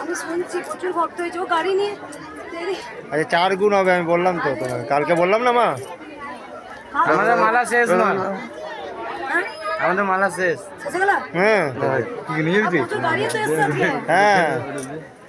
আমি শুনছি প্রচুর ভক্ত হয়েছে। ও গাড়ি নিয়ে আচ্ছা চার গুণ হবে আমি বললাম তো তোমাকে কালকে বললাম না মা? আমাদের মালা শেষ না হ্যাঁ? আমাদের মালা শেষ। হ্যাঁ। আজকে। হ্যাঁ।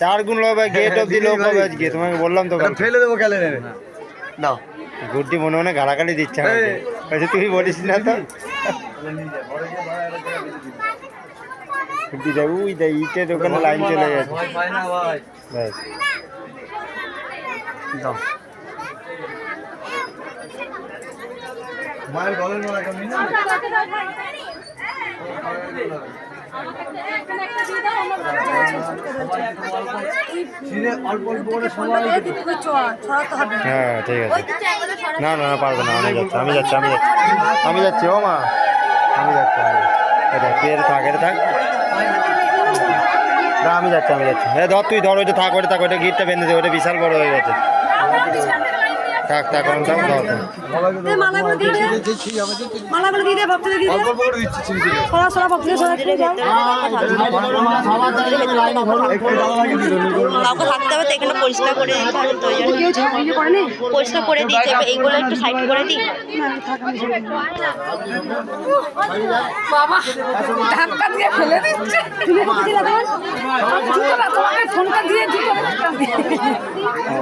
চার গুণ হবে গেট অব্দি লোক হবে আজকে। তোমাকে বললাম তো। ফেলে দেবো নেবে দাও। গুড্ডি মনে মনে গালাগালি দিচ্ছে আমাকে। তুই বলিস না তো। দেখ উই দেখ ইটের ওখানে লাইন চলে গেছে। ব্যাস। দাও। মায়ের গলের কেমন দিয়ে হবে। হ্যাঁ ঠিক আছে। না না না পারব না আমি যাচ্ছি আমি যাচ্ছি আমি যাচ্ছি। আমি যাচ্ছি ও মা। আমি যাচ্ছি আমি। এটা এটা থাক এটা থাক। আমি যাচ্ছি আমি যাচ্ছি। হ্যাঁ ধর, তুই ধর ওইটা থাক ওইটা থাক, ওইটা গিটটা বেঁধে দে, ওইটা বিশাল বড় হয়ে গেছে। থাক থাক এখন থাক ধর ধর। দে, দিয়ে দে। মালাগুলো দিয়ে দে, ভক্তদের দিয়ে দে। সরা, সরা, ভক্তদের সরা দিয়ে দে। কাউকে থাকতে হবে তো এখানে পরিষ্কার করে দিতে হবে তো? পরিষ্কার করে দিয়েছে এবার এইগুলো একটু সাইড করে দিই পত্র নাও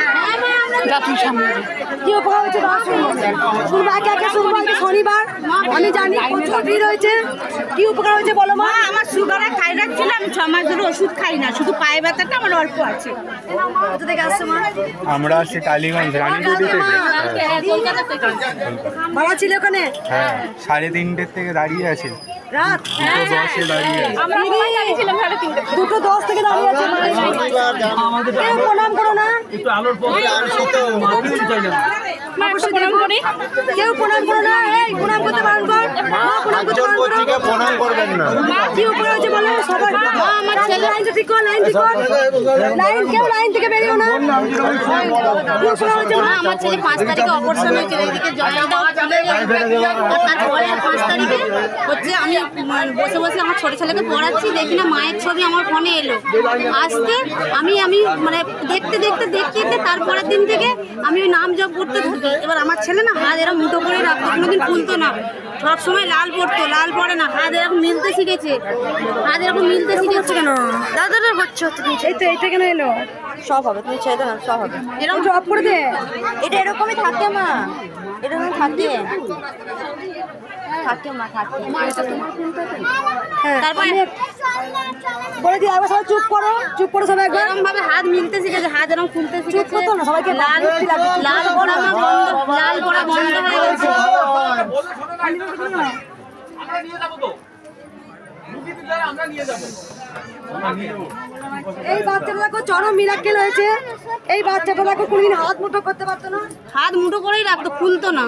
কি উপকার হয়েছে দাও শুনব শুনব একে একে শুনব আজকে শনিবার। আমি জানি প্রচুর ভিড় হয়েছে। কি উপকার হয়েছে বলো মা? আমার সুগারে থাইরয়েড ছিল আমি ছ মাস ধরে ওষুধ খাই না শুধু পায়ে ব্যথাটা আমার অল্প আছে। কোথা থেকে আসছে মা? আমরা আসছি টালিগঞ্জ রানীগুড়ি থেকে। ভাড়া ছিল ওখানে? হ্যাঁ সাড়ে তিনটের থেকে দাঁড়িয়ে আছে। রাত? দশে দাঁড়িয়ে আছে। আমরা গিয়েছিলাম সাড়ে তিনটে দুটো দশ থেকে দাঁড়িয়ে আছে প্রণাম করো না। একটু করি কেউ প্রণাম করো না। এই প্রণাম করতে পারেন কর প্রণাম করতে পারেন করছি প্রণাম করবেন না। কি উপকার হয়েছে বলো? সবাই। আমার ছেলে লাইনটা ঠিক কর লাইন ঠিক কর। লাইন কেউ লাইন থেকে বেরিও না। আমার ছেলে পাঁচ তারিখে অপারেশন হয়েছিল এদিকে জয়ন্ত তারপরে পাঁচ তারিখে হচ্ছে আমি বসে বসে আমার ছোট ছেলেকে পড়াচ্ছি। দেখি না মায়ের ছবি আমার ফোনে এলো। আসতে আমি আমি মানে দেখতে দেখতে দেখতে দেখতে তারপরের দিন থেকে আমি ওই নাম জপ করতে থাকি এবার আমার ছেলে না হাত এরকম মুঠো করে রাখতো কোনোদিন খুলতো না। সব সময় লাল পড়তো লাল পড়ে না হাত এরকম মিলতে শিখেছে। হাত এরকম মিলতে শিখেছে। কেন? দাদা দাদা হচ্ছে হচ্ছে এই তো এইটা কেন এলো? সব হবে তুমি ছেড়ে দাও সব হবে। এরকম জব করে দে এটা এরকমই থাকে মা। এরকম থাকে? থাকে মা থাকে। হ্যাঁ তারপরে বলে দি একবার সবাই চুপ করো চুপ করো সবাই একবার। এরকম ভাবে হাত মিলতে শিখেছে হাত এরকম খুলতে চুপ করতো না সবাইকে লাল লাল পড়া বন্ধ লাল পড়া বন্ধ হয়ে গেছে। এই বাচ্চাটা দেখো চরম মিরাক্কেল হয়েছে। এই বাচ্চাটা দেখো কোনদিন হাত মুঠো করতে পারতো না। হাত মুঠো করেই রাখতো খুলতো না।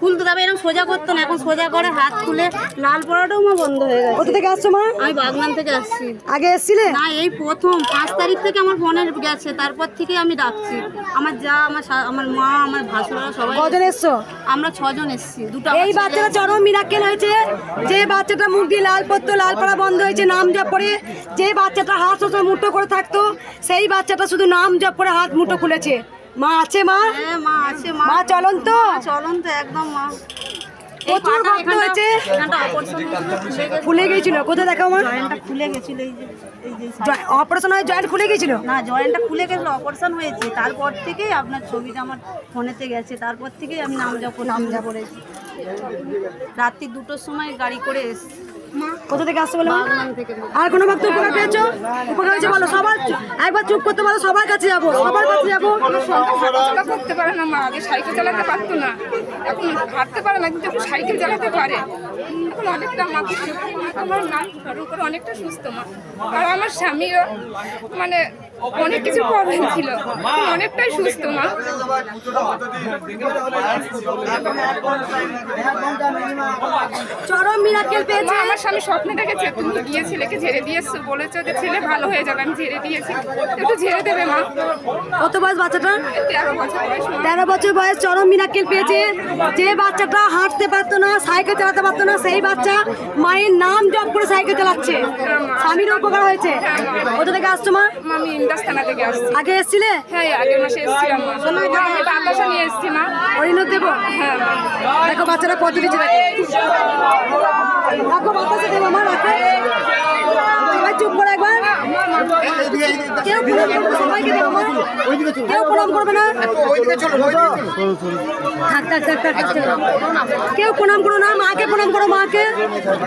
খুলতো তবে এরকম সোজা করতো না এখন সোজা করে হাত খুলে লাল পড়াটাও আমার বন্ধ হয়ে গেছে। কোথা থেকে আসছো মা? আমি বাগনান থেকে আসছি। আগে এসছিলে? না এই প্রথম পাঁচ তারিখ থেকে আমার ফোনে গেছে তারপর থেকে আমি ডাকছি। আমার যা আমার আমার মা আমার ভাসুরা সবাই কজন এসছো। আমরা ছজন এসছি দুটো এই বাচ্চাটা চরম মিরাক্কেল হয়েছে। যে বাচ্চাটা মুখ দিয়ে লাল পড়তো লাল পড়া বন্ধ হয়েছে নাম জপ করে। যে বাচ্চাটা হাত মুঠো করে থাকতো সেই বাচ্চাটা শুধু নাম জপ করে হাত মুঠো খুলেছে। মা আছে মা? হ্যাঁ মা আছে মা। মা চলন তো। চলন তো একদম মা। প্রচুর ভক্ত হয়েছে। ফুলে গিয়েছিল কোথায় দেখো মা? জয়েন্টটা খুলে গেছিল এই যে অপারেশন হয়ে জয়েন্ট খুলে গিয়েছিল না জয়েন্টটা খুলে গেছিল অপারেশন হয়েছে। তারপর থেকেই আপনার ছবিটা আমার ফোনেতে গেছে। তারপর থেকেই আমি নাম জপ নাম জপ করেছি। রাত্রি দুটোর সময় গাড়ি করে এসেছি। কোথা থেকে আসছে বলে? মা? আর কোনো ভক্ত উপকার পেয়েছ? উপকার হয়েছে বলো, সবার একবার চুপ করতে বলো, সবার কাছে যাব, সবার কাছে যাব। করতে পারে না মা, আগে সাইকেল চালাতে পারতো না। এখন হাঁটতে পারে না, কিন্তু সাইকেল চালাতে পারে। এখন অনেকটা আমার ঘর অনেকটা সুস্থ মা। আর আমার স্বামীও মানে অনেক কিছু প্রবলেম ছিল। অনেকটাই সুস্থ মা। চরম মিরাকেল পেয়েছে। আমার স্বামী স্বপ্নে দেখেছে তুমি গিয়ে ছেলেকে ঝেড়ে দিয়েছ? বলেছ যে ছেলে ভালো হয়ে যাবে আমি ঝেড়ে দিয়েছি। একটু ঝেড়ে দেবে মা। কত বয়স বাচ্চাটা? তেরো বছর বয়স তেরো বছর বয়স চরম মিরাকেল পেয়েছে। যে বাচ্চাটা হাঁটতে পারতো না সাইকেল চালাতে পারতো না সেই বাচ্চা মায়ের নাম জপ করে সাইকেল চালাচ্ছে। স্বামীর উপকার হয়েছে। কোথা থেকে আসছো মা? আমি ইন্দাস থানা থেকে আসছি। আগে এসছিলে? হ্যাঁ আগের মাসে এসেছিলাম। আমি বাতাসা নিয়ে এসেছি মা। পরিণত দেব? হ্যাঁ দেখো বাচ্চারা কত দিচ্ছে দেখো। বাতাসে দেবো মা রাখো। চুপ করে একবার। কেউ প্রণাম করবে না, সবাইকে দেবো কেউ প্রণাম করবে না? থাক থাক থাক থাক। কেউ প্রণাম করো না মাকে প্রণাম করো মাকে।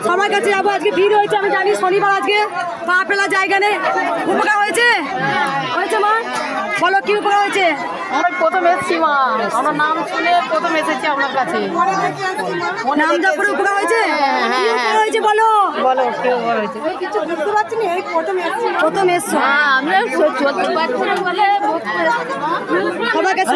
সবার কাছে যাব আজকে ভিড় হয়েছে আমি জানি শনিবার আজকে। পা ফেলা জায়গা নেই। উপকার হয়েছে? হয়েছে মা? বলো কি উপকার হয়েছে? আমরা প্রথম এসেছি মা। আমার নাম শুনে প্রথম এসেছি আপনার কাছে। নাম জপ করে উপকার হয়েছে? কি উপকার হয়েছে বলো? বলো কেউ বড় হয়েছে? কিছু বুঝতে পারছি না? এই প্রথম এসছো। প্রথম এসছো। হ্যাঁ আমি চলতে পারছি না বলে ভর্তি হয়েছি, মা। সবার কাছে